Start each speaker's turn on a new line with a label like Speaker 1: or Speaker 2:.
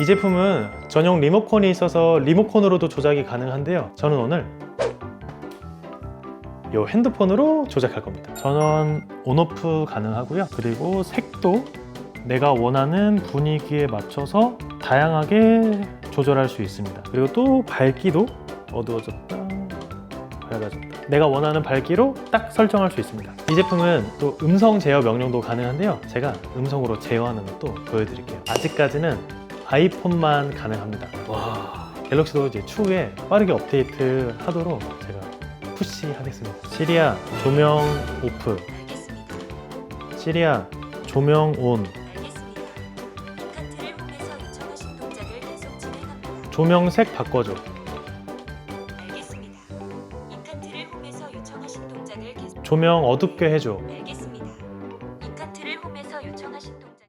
Speaker 1: 이 제품은 전용 리모컨이 있어서 리모컨으로도 조작이 가능한데요. 저는 오늘 이 핸드폰으로 조작할 겁니다. 전원 온오프 가능하고요. 그리고 색도 내가 원하는 분위기에 맞춰서 다양하게 조절할 수 있습니다. 그리고 또 밝기도 어두워졌다, 밝아졌다. 내가 원하는 밝기로 딱 설정할 수 있습니다. 이 제품은 또 음성 제어 명령도 가능한데요. 제가 음성으로 제어하는 것도 보여드릴게요. 아직까지는 아이폰만 가능합니다. 와. 갤럭시도 이제 추후에 빠르게 업데이트 하도록 제가 푸시하겠습니다. 시리아 조명 오프. 시리아 조명 온. 조명색 바꿔줘. 조명 어둡게 해줘.